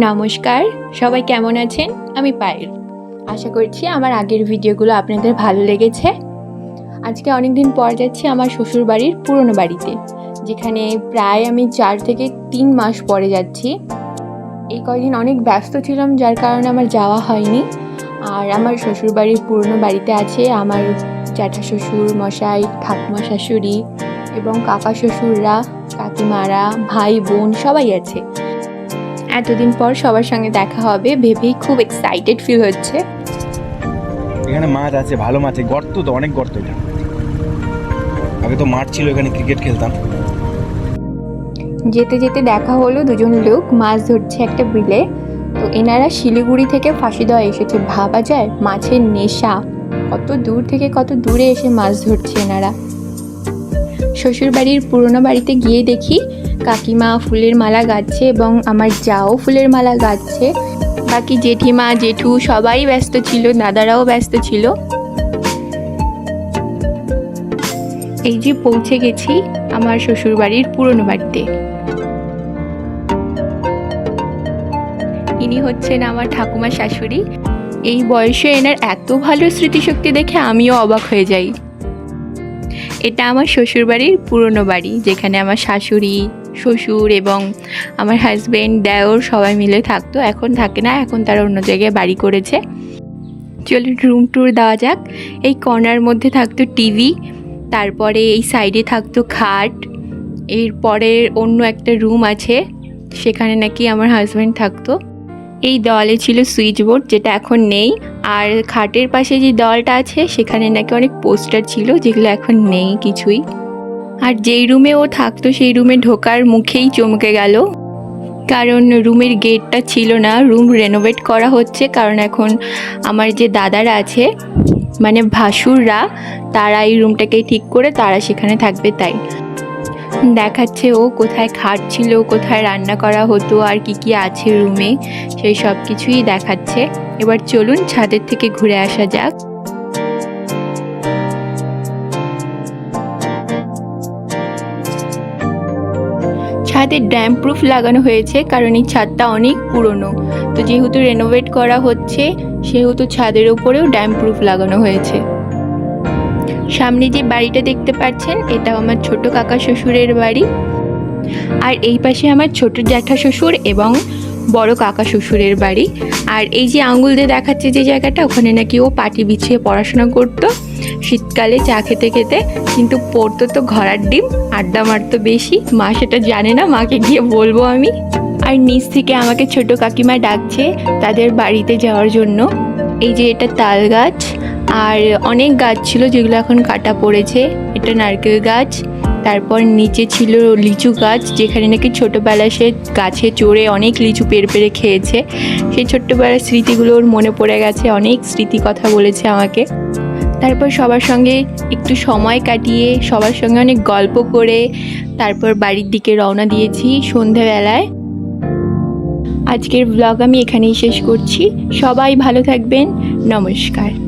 নমস্কার, সবাই কেমন আছেন? আমি পায়েল। আশা করছি আমার আগের ভিডিওগুলো আপনাদের ভালো লেগেছে। আজকে অনেক দিন পর যাচ্ছি আমার শ্বশুর বাড়ির পুরনো বাড়িতে, যেখানে প্রায় আমি চার থেকে তিন মাস পরে যাচ্ছি। এই কয়দিন অনেক ব্যস্ত ছিলাম, যার কারণে আমার যাওয়া হয়নি। আর আমার শ্বশুর বাড়ির পুরনো বাড়িতে আছে আমার জ্যাঠা শ্বশুর মশাই, ঠাকুমা শাশুড়ি এবং কাকা শ্বশুররা, কাকিমারা, ভাই বোন সবাই আছে। এতদিন পর সবার সঙ্গে দেখা হবে ভেবেই খুব এক্সাইটেড ফিল হচ্ছে। এখানে মাছ আছে ভালো মাছ আছে গর্ত তো অনেক গর্ত এটা। আগে তো মাঠ ছিল এখানে ক্রিকেট খেলতাম। যেতে যেতে দেখা হলো দুজন লোক মাছ ধরছে একটা বিলে। তো এনারা শিলিগুড়ি থেকে ফাঁসি দেওয়া এসেছে ভাবা যায় মাছের নেশা। কত দূর থেকে কত দূরে এসে মাছ ধরছে এনারা। শ্বশুর বাড়ির পুরনো বাড়িতে গিয়ে দেখি কাকিমা ফুলের মালা গাচ্ছে এবং আমার যাও ফুলের মালা গাচ্ছে। বাকি জেঠিমা, জেঠু সবাই ব্যস্ত ছিল, দাদারাও ব্যস্ত ছিল। এই যে পৌঁছে গেছি আমার শ্বশুর বাড়ির পুরনো বাড়িতে। ইনি হচ্ছেন আমার ঠাকুমা শাশুড়ি। এই বয়সে এনার এত ভালো স্মৃতিশক্তি দেখে আমিও অবাক হয়ে যাই। এটা আমার শ্বশুর বাড়ির পুরনো বাড়ি, যেখানে আমার শাশুড়ি শ্বশুর এবং আমার হাজব্যান্ড দেওর সবাই মিলে থাকতো। এখন থাকে না, এখন তারা অন্য জায়গায় বাড়ি করেছে। চলুন রুম ট্যুর দেওয়া যাক। এই কর্নার মধ্যে থাকতো টিভি তারপরে এই সাইডে থাকতো খাট। এরপরে অন্য একটা রুম আছে, সেখানে নাকি আমার হাজব্যান্ড থাকতো। এই দেওয়ালে ছিল সুইচ বোর্ড যেটা এখন নেই। আর খাটের পাশে যে দেওয়ালটা আছে, সেখানে নাকি অনেক পোস্টার ছিল, যেগুলো এখন নেই কিছুই। আর যেই রুমে ও থাকতো সেই রুমে ঢোকার মুখেই চমকে গেল। কারণ রুমের গেটটা ছিল না, রুম রেনোভেট করা হচ্ছে, কারণ এখন আমার যে দাদারা আছে মানে ভাসুররা, তারা এই রুমটাকে ঠিক করে তারা সেখানে থাকবে তাই। দেখাচ্ছে ও কোথায় খাট ছিল কোথায় রান্না করা হতো, আর কি কি আছে রুমে, সেই সব কিছুই দেখাচ্ছে। এবার চলুন ছাদের থেকে ঘুরে আসা যাক। ছাদে ড্যাম প্রুফ লাগানো হয়েছে, কারণ এই ছাদটা অনেক পুরনো। তো যেহেতু রেনোভেট করা হচ্ছে, সেহেতু ছাদের উপরেও ড্যাম প্রুফ লাগানো হয়েছে। সামনে যে বাড়িটা দেখতে পাচ্ছেন এটা আমার ছোট কাকা শ্বশুরের বাড়ি। আর এই পাশে আমার ছোট জ্যাঠা শ্বশুর এবং বড় কাকা শ্বশুরের বাড়ি। আর এই যে আঙুল দিয়ে দেখাচ্ছে যে জায়গাটা, ওখানে নাকি ও পাটি বিছিয়ে পড়াশোনা করতো। শীতকালে চা খেতে খেতে কিন্তু পড়তো তো ঘরার ডিম, আড্ডা মারতো বেশি। মা সেটা জানে না, মাকে গিয়ে বলব আমি। আর নিচ থেকে আমাকে ছোট কাকিমা ডাকছে তাদের বাড়িতে যাওয়ার জন্য। এই যে এটা তাল গাছ, আর অনেক গাছ ছিল যেগুলো এখন কাটা পড়েছে। এটা নারকেল গাছ তারপর নিচে ছিল লিচু গাছ, যেখানে নাকি ছোটোবেলায় সে গাছে চড়ে অনেক লিচু পেরে পেরে খেয়েছে। সেই ছোট্টবেলার স্মৃতিগুলো ওর মনে পড়ে গেছে, অনেক স্মৃতি কথা বলেছে আমাকে। তারপর সবার সঙ্গে একটু সময় কাটিয়ে, সবার সঙ্গে অনেক গল্প করে, তারপর বাড়ির দিকে রওনা দিয়েছি সন্ধেবেলায়। আজকের ব্লগ আমি এখানেই শেষ করছি। সবাই ভালো থাকবেন। নমস্কার।